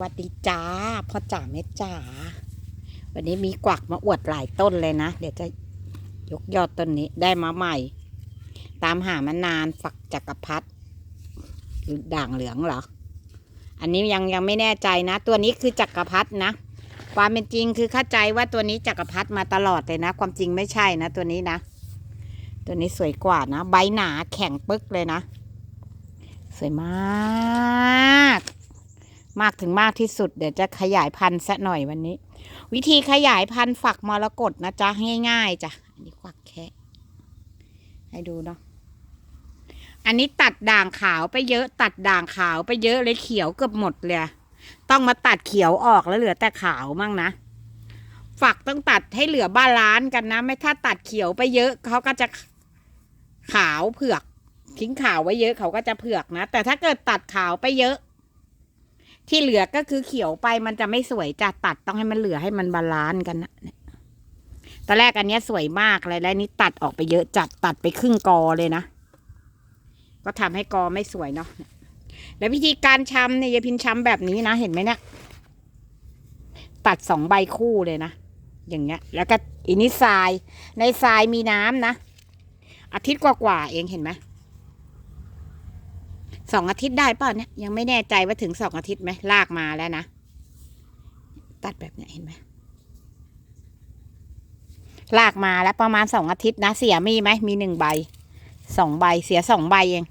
สวัสดีจ้าพ่อจ๋าแม่จ๋าวันนี้มีกวักมาอวดหลายต้นเลยนะ เดี๋ยวจะยกยอดต้นนี้ได้มาใหม่ ตามหามานานฝักจักรพรรดิหรือด่างเหลืองเหรอ อันนี้ยังยังไม่แน่ใจนะ ตัวนี้คือจักรพรรดินะความเป็นจริงคือเข้าใจว่าตัวนี้จักรพรรดิมาตลอดเลยนะ ความจริงไม่ใช่นะ ตัวนี้นะ ตัวนี้สวยกว่านะ ใบหนาแข็งปึ๊กเลยนะ สวยมาก มากถึงมากที่สุด เดี๋ยวจะขยายพันธุ์ซะหน่อยวันนี้ วิธีขยายพันธุ์ฝักมรกตนะจ๊ะง่ายๆจ้ะอันนี้ควักแค่ให้ดูเนาะอันนี้ตัดด่างขาวไปเยอะ ตัดด่างขาวไปเยอะเลยเขียวเกือบหมดเลยต้องมาตัดเขียวออกแล้วเหลือแต่ขาวมั่งนะฝักต้องตัดให้เหลือบาลานซ์กันนะ ไม่ถ้าตัดเขียวไปเยอะเขาก็จะขาวเผือกทิ้งขาวไว้เยอะเขาก็จะเผือกนะ แต่ถ้าเกิดตัดขาวไปเยอะ ที่เหลือก็คือเขียวไปมันจะไม่สวยจะตัดต้องให้มันเหลือให้มันบาลานซ์กันนะตอนแรกอันนี้สวยมากเลยแล้วนี่ตัดออกไปเยอะจัดตัดไปครึ่งกอเลยนะ ก็ทำให้กอไม่สวยเนาะแล้ววิธีการช้ำเนี่ยยายพินช้ำแบบนี้นะเห็นไหมเนี่ย ตัดสองใบคู่เลยนะอย่างเงี้ย แล้วก็อันนี้ทรายในทรายมีน้ำนะอาทิตย์กว่าๆเองเห็นไหม สองอาทิตย์ได้เปล่าเนี่ยยังไม่แน่ใจว่าถึงสองอาทิตย์ไหมลากมาแล้วนะ ตัดแบบเนี้ยเห็นไหมลากมาแล้วประมาณสองอาทิตย์นะ เสียมีไหมมีหนึ่งใบสองใบเสียสองใบเอง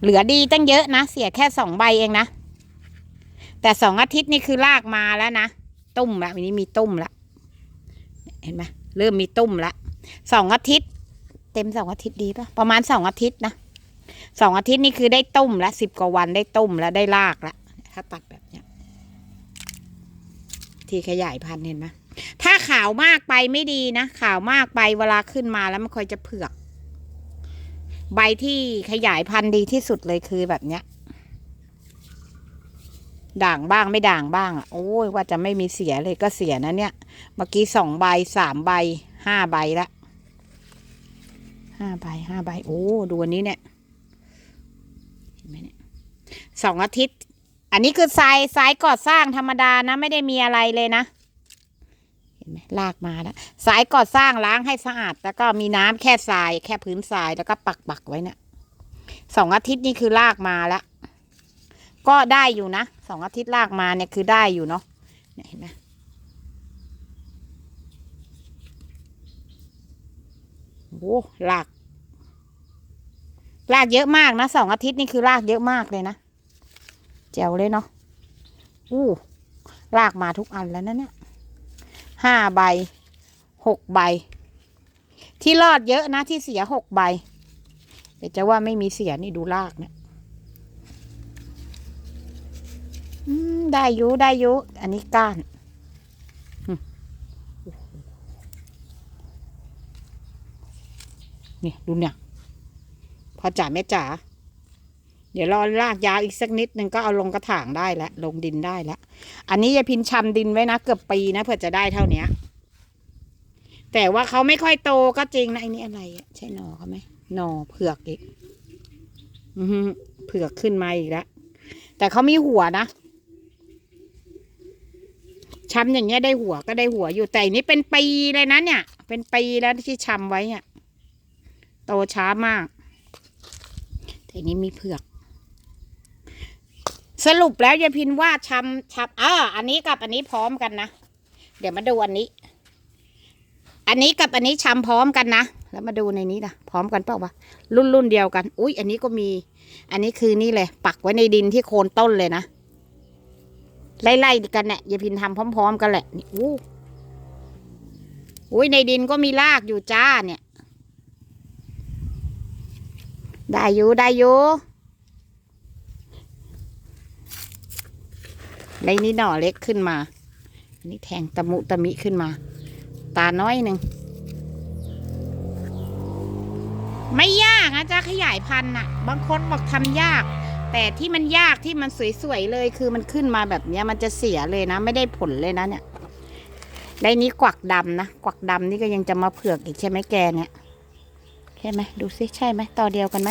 เหลือดีตั้งเยอะนะ เสียแค่สองใบเองนะ แต่สองอาทิตย์นี่คือลากมาแล้วนะ ตุ้มแล้ววันนี้มีตุ้มแล้วเห็นไหมเริ่มมีตุ้มแล้วสองอาทิตย์ เต็มสองอาทิตย์ดีปะประมาณสองอาทิตย์นะสองอาทิตย์นี่คือได้ต้มแล้วสิบกว่าวันได้ต้มแล้วได้ลากแล้วถ้าตัดแบบเนี้ย ที่ขยายพันธุ์เห็นไหมถ้าขาวมากไปไม่ดีนะขาวมากไปเวลาขึ้นมาแล้วมันค่อยจะเผือก ใบที่ขยายพันธุ์ดีที่สุดเลยคือแบบเนี้ย ด่างบ้างไม่ด่างบ้างอะโอ้ยว่าจะไม่มีเสียเลยก็เสียนะเนี่ย เมื่อกี้สองใบสามใบห้าใบละ ห้าใบห้าใบโอ้ดูอันนี้เนี่ยเห็นไหมเนี่ยสองอาทิตย์ อันนี้คือทรายทรายก่อสร้างธรรมดานะ ไม่ได้มีอะไรเลยนะ เห็นไหมลากมาแล้วทรายก่อสร้างล้างให้สะอาด แล้วก็มีน้ำแค่ทราย แค่พื้นทรายแล้วก็ปักปักไว้เนี่ยสองอาทิตย์นี่คือลากมาแล้วก็ได้อยู่นะสองอาทิตย์ลากมาเนี่ยคือได้อยู่เนาะเห็นไหม โอ้ลากลากเยอะมากนะสองอาทิตย์นี่คือลากเยอะมากเลยนะแจ๋วเลยเนาะอู้ลากมาทุกอันแล้วนะเนี่ยห้าใบหกใบ ที่รอดเยอะนะที่เสียหกใบ เดี๋ยวจะว่าไม่มีเสียนี่ดูลากเนี่ยได้ยุได้ยุอันนี้ก้านอืม นี่ดูเนี่ย พอจ๋าแม่จ๋า เดี๋ยวรอลากยาวอีกสักนิดนึงก็เอาลงกระถางได้แล้วลงดินได้แล้ว อันนี้ยายพินชำดินไว้นะเกือบปีนะเพื่อจะได้เท่าเนี้ย แต่ว่าเขาไม่ค่อยโตก็จริงนะไอ้นี่อะไรใช่หนอเขาไหมหนอเผือกอีก อือหือเผือกขึ้นมาอีกแล้ว แต่เขามีหัวนะช้ำอย่างเงี้ยได้หัวก็ได้หัวอยู่แต่อันนี้เป็นปีเลยนะเนี่ย เป็นปีแล้วที่ช้ำไว้เนี่ย โตช้ามาก แต่นนี้มีเผือก สรุปแล้วยายพินว่าชำชำอ่าอันนี้กับอันนี้พร้อมกันนะ เดี๋ยวมาดูอันนี้ อันนี้กับอันนี้ชำพร้อมกันนะ แล้วมาดูในนี้นะพร้อมกันเปล่าวะรุ่นรุ่นเดียวกัน อุ้ยอันนี้ก็มี อันนี้คือนี่เลย ปักไว้ในดินที่โคนต้นเลยนะไล่ๆกันเนี่ยยายพินทำพร้อม ๆ กันแหละนี่อู้อุ้ยในดินก็มีรากอยู่จ้าเนี่ย ได้อยู่ได้อยู่ในนี้หน่อเล็กขึ้นมา อันนี้แทงตะมุตะมิขึ้นมา ตาน้อยหนึ่ง ไม่ยากนะจ๊ะขยายพันธุ์น่ะ บางคนบอกทำยาก แต่ที่มันยากที่มันสวยๆเลย คือมันขึ้นมาแบบเนี้ยมันจะเสียเลยนะ ไม่ได้ผลเลยนะเนี่ยในนี้กวักดำนะ กวักดำนี่ก็ยังจะมาเผือกอีกใช่ไหมแกเนี่ย ใช่ไหมดูซิใช่ไหมต่อเดียวกันไหม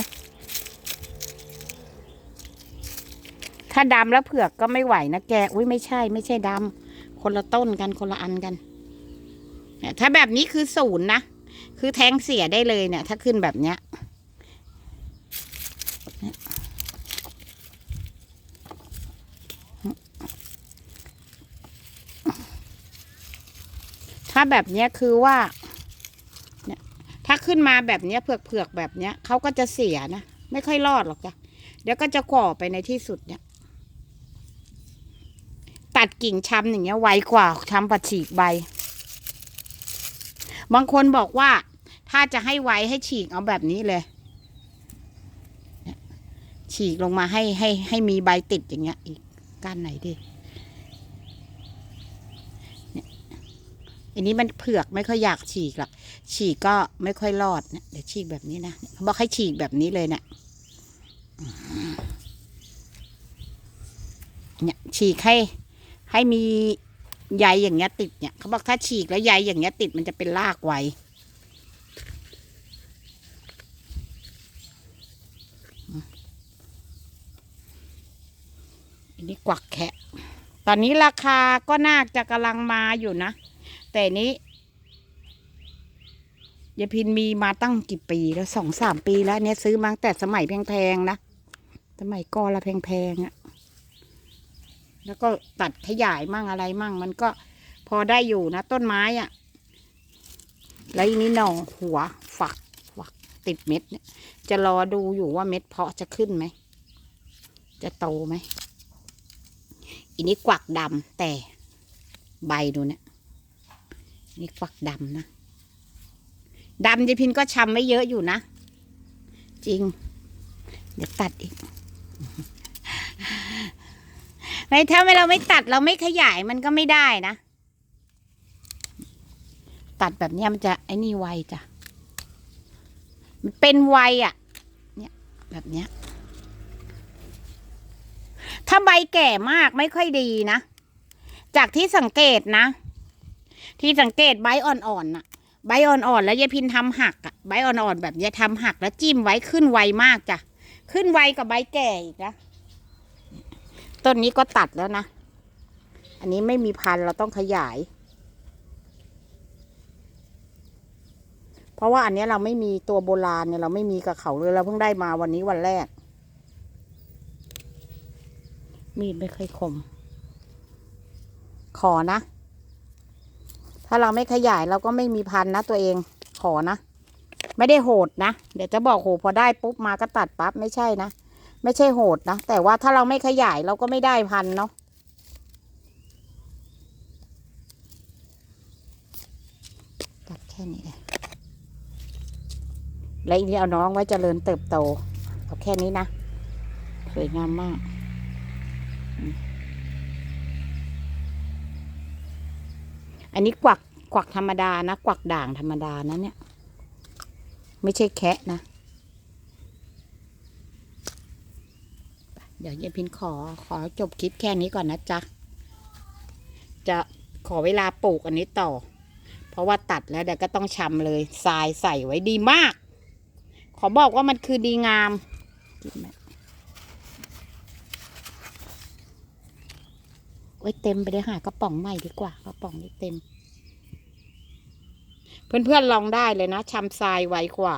ถ้าดำแล้วเผือกก็ไม่ไหวนะแกอุ้ยไม่ใช่ ไม่ใช่ดำคนละต้นกันคนละอันกันเนี่ยถ้าแบบนี้คือศูนย์นะคือแทงเสียได้เลยเนี่ย ถ้าขึ้นแบบเนี้ยถ้าแบบเนี้ยคือว่าเนี่ยถ้า ขึ้นมาแบบเนี้ยเผือกๆแบบเนี้ยเขาก็จะเสียนะไม่ค่อยรอดหรอกจ้ะเดี๋ยวก็จะก่อไปในที่สุดเนี่ย ตัดกิ่งช้ำอย่างเงี้ยไวกว่าช้ำปัดฉีกใบ บางคนบอกว่า ถ้าจะให้ไวให้ฉีกเอาแบบนี้เลยเนี่ยฉีกลงมาให้ให้ให้มีใบติดอย่างเงี้ย อีกก้านไหนดิเนี่ย อันนี้มันเผือกไม่ค่อยอยากฉีกหรอกฉีกก็ไม่ค่อยรอดเนี่ยเดี๋ยวฉีกแบบนี้นะเขาบอกให้ฉีกแบบนี้เลยเนี่ยเนี่ยฉีกให้ให้มีใยอย่างเงี้ยติดเนี่ยเขาบอกถ้าฉีกแล้วใยอย่างเงี้ยติดมันจะเป็นรากไวอันนี้กวักแคะตอนนี้ราคาก็น่าจะกำลังมาอยู่นะ แต่นี้ยายพินมีมาตั้งกี่ปีแล้วสองสามปีแล้ว เนี่ยซื้อมาตั้งแต่สมัยแพงๆนะสมัยก่อนละแพงๆอะ่ะ แล้วก็ตัดขยายมั่งอะไรมั่ง มันก็พอได้อยู่นะ ต้นไม้อะ่ะ แล้วอันนี้หน่อหัวฝักฝักติดเม็ดเนี่ย จะรอดูอยู่ว่าเม็ดเพาะจะขึ้นไหม จะโตไหมอันนี้กวักดำแต่ใบดูเนี่ย นี่กวักดำนะดำยายพินก็ชำไม่เยอะอยู่นะ จริง เดี๋ยวตัดอีกไม่ถ้าเราไม่ตัดเราไม่ขยายมันก็ไม่ได้นะ ตัดแบบนี้มันจะไอ้นี่ไวจ้ะ มันเป็นไวอะ่ะ เนี่ยแบบเนี้ย ถ้าใบแก่มากไม่ค่อยดีนะ จากที่สังเกตนะ ที่สังเกตใบอ่อนๆน่ะ ใบอ่อนๆแล้วยายพินทำหักอะใบอ่อนๆแบบเนี้ยทำหักแล้วจิ้มไว้ขึ้นไวมากจ้ะขึ้นไวกับใบแก่อีกนะต้นนี้ก็ตัดแล้วนะ อันนี้ไม่มีพันธุ์เราต้องขยาย เพราะว่าอันนี้เราไม่มีตัวโบราณเนี่ยเราไม่มีกับเขาเลยเราเพิ่งได้มาวันนี้วันแรก มีดไม่เคยคม ขอนะ ถ้าเราไม่ขยายเราก็ไม่มีพันธุ์นะตัวเองขอนะ ไม่ได้โหดนะ เดี๋ยวจะบอกโหพอได้ปุ๊บมาก็ตัดปั๊บไม่ใช่นะ ไม่ใช่โหดนะ แต่ว่าถ้าเราไม่ขยายเราก็ไม่ได้พันธุ์เนาะตัดแค่นี้เลยแล้วอีกนี้เอาน้องไว้เจริญเติบโตเอาแค่นี้นะสวยงามมากอืม อันนี้กวักกวักธรรมดานะ กวักด่างธรรมดานะเนี่ย ไม่ใช่แคะนะ เดี๋ยวยายพินขอขอจบคลิปแค่นี้ก่อนนะจ๊ะ จะขอเวลาปลูกอันนี้ต่อ เพราะว่าตัดแล้วเดี๋ยวก็ต้องชำเลยทรายใส่ไว้ดีมาก ขอบอกว่ามันคือดีงามกิน ไว้เต็มไปเลยหากระป๋องใหม่ดีกว่ากระป๋องนี้เต็ม เพื่อนๆลองได้เลยนะชำทรายไวกว่า